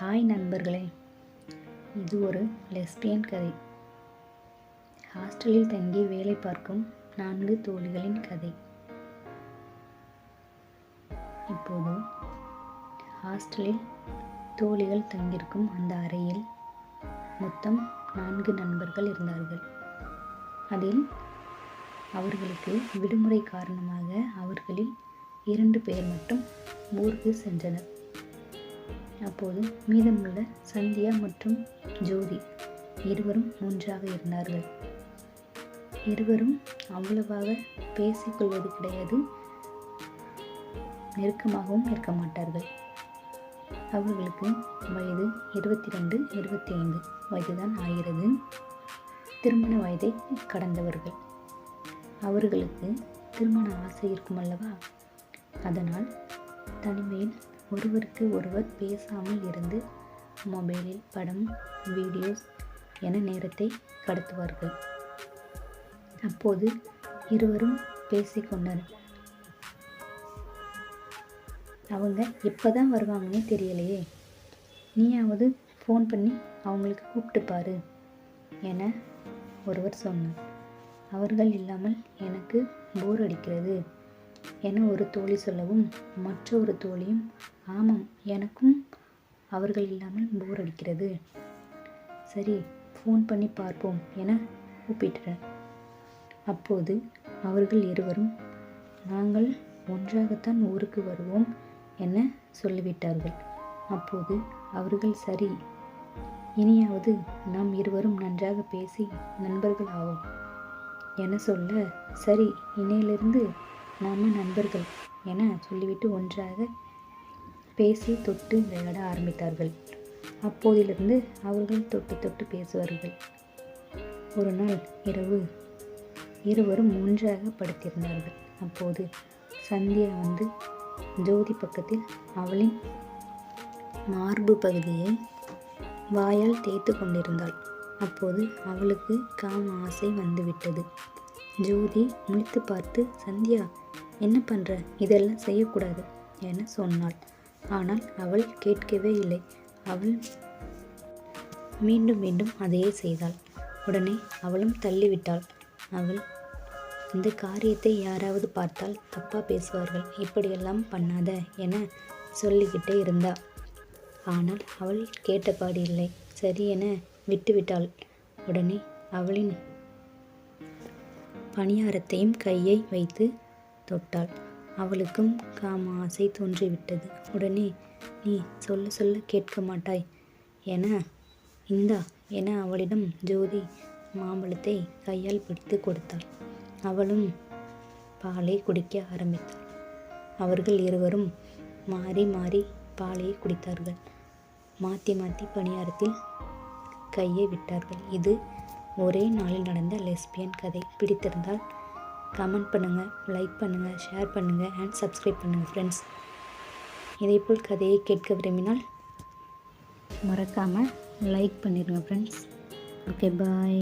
Hi நண்பர்களே. இது ஒரு லெஸ்பியன் கதை. ஹாஸ்டலில் தங்கி வேலை பார்க்கும் நான்கு தோழிகளின் கதை. இப்போது ஹாஸ்டலில் தோழிகள் தங்கியிருக்கும் அந்த அறையில் மொத்தம் நான்கு நண்பர்கள் இருந்தார்கள். அதில் அவர்களுக்கு விடுமுறை காரணமாக அவர்களில் இரண்டு பேர் மட்டும் ஊருக்கு சென்றனர். அப்போது மீதமுள்ள சந்தியா மற்றும் ஜோதி இருவரும் ஒன்றாக இருந்தார்கள். இருவரும் அவ்வளவாக பேசிக்கொள்வது கிடையாது. நெருக்கமாகவும் இருக்க மாட்டார்கள். அவர்களுக்கு வயது இருபத்தி ரெண்டு இருபத்தி ஐந்து வயதுதான் ஆகிறது. திருமண வயதை கடந்தவர்கள். அவர்களுக்கு திருமண ஆசை இருக்கும் அல்லவா அதனால் தனிமையில் ஒருவருக்கு ஒருவர் பேசாமல் இருந்து மொபைலில் படம் வீடியோஸ் என நேரத்தை கடத்துவார்கள். அப்போது இருவரும் பேசிக்கொண்டனர். அவங்க எப்போ தான் வருவாங்கன்னே தெரியலையே. நீயாவது ஃபோன் பண்ணி அவங்களுக்கு கூப்பிட்டு பாரு என ஒருவர் சொன்னார். அவர்கள் இல்லாமல் எனக்கு போர் அடிக்கிறது. என ஒரு தோழி சொல்லவும் மற்ற ஒரு தோழியும் ஆமாம் எனக்கும் அவர்கள் இல்லாமல் போர் அடிக்கிறது. சரி ஃபோன் பண்ணி பார்ப்போம் என கூப்பிட்டனர் அப்போது அவர்கள் இருவரும் நாங்கள் ஒன்றாகத்தான் ஊருக்கு வருவோம் என சொல்லிவிட்டார்கள். அப்போது அவர்கள் சரி இனியாவது நாம் இருவரும் நன்றாக பேசி நண்பர்கள் ஆவோம் என சொல்ல சரி இணையிலிருந்து நாம் நண்பர்கள் என சொல்லிவிட்டு ஒன்றாக பேசி தொட்டு விளையாட ஆரம்பித்தார்கள். அப்போதிலிருந்து அவர்கள் தொட்டு தொட்டு பேசுவார்கள். ஒரு நாள் இரவு இருவரும் ஒன்றாக படுத்திருந்தார்கள். அப்போது சந்தியா வந்து ஜோதி பக்கத்தில் அவளின் மார்பு பகுதியை வாயால் தேய்த்து கொண்டிருந்தாள். அப்போது அவளுக்கு காம ஆசை வந்துவிட்டது. ஜோதி முழித்து பார்த்து சந்தியா என்ன பண்ணுற இதெல்லாம் செய்யக்கூடாது என சொன்னாள். ஆனால் அவள் கேட்கவே இல்லை. அவள் மீண்டும் மீண்டும் அதையே செய்தாள். உடனே அவளும் தள்ளிவிட்டாள். அவள் இந்த காரியத்தை யாராவது பார்த்தால் தப்பாக பேசுவார்கள். இப்படியெல்லாம் பண்ணாத என சொல்லிக்கிட்டே இருந்தா. ஆனால் அவள் கேட்டபாடு இல்லை. சரி என விட்டுவிட்டாள். உடனே அவளின் பணியாரத்தையும் கையை வைத்து தொட்டாள். அவளுக்கும் காம ஆசை தோன்றிவிட்டது. உடனே நீ சொல்ல சொல்ல கேட்க மாட்டாய். என இந்தா என அவளிடம் ஜோதி மாம்பழத்தை கையால் பிடித்து கொடுத்தாள். அவளும் பாலை குடிக்க ஆரம்பித்தாள். அவர்கள் இருவரும் மாறி மாறி பாலை குடித்தார்கள். மாற்றி மாற்றி பணியாரத்தில் கையை விட்டார்கள். இது ஒரே நாளில் நடந்த லெஸ்பியன் கதை. பிடித்திருந்தால் கமெண்ட் பண்ணுங்கள் லைக் பண்ணுங்கள் ஷேர் பண்ணுங்கள் அண்ட் சப்ஸ்கிரைப் பண்ணுங்கள் ஃப்ரெண்ட்ஸ் இதேபோல் கதையை கேட்க விரும்பினால் மறக்காமல் லைக் பண்ணிடுங்க ஃப்ரெண்ட்ஸ் ஓகே பாய்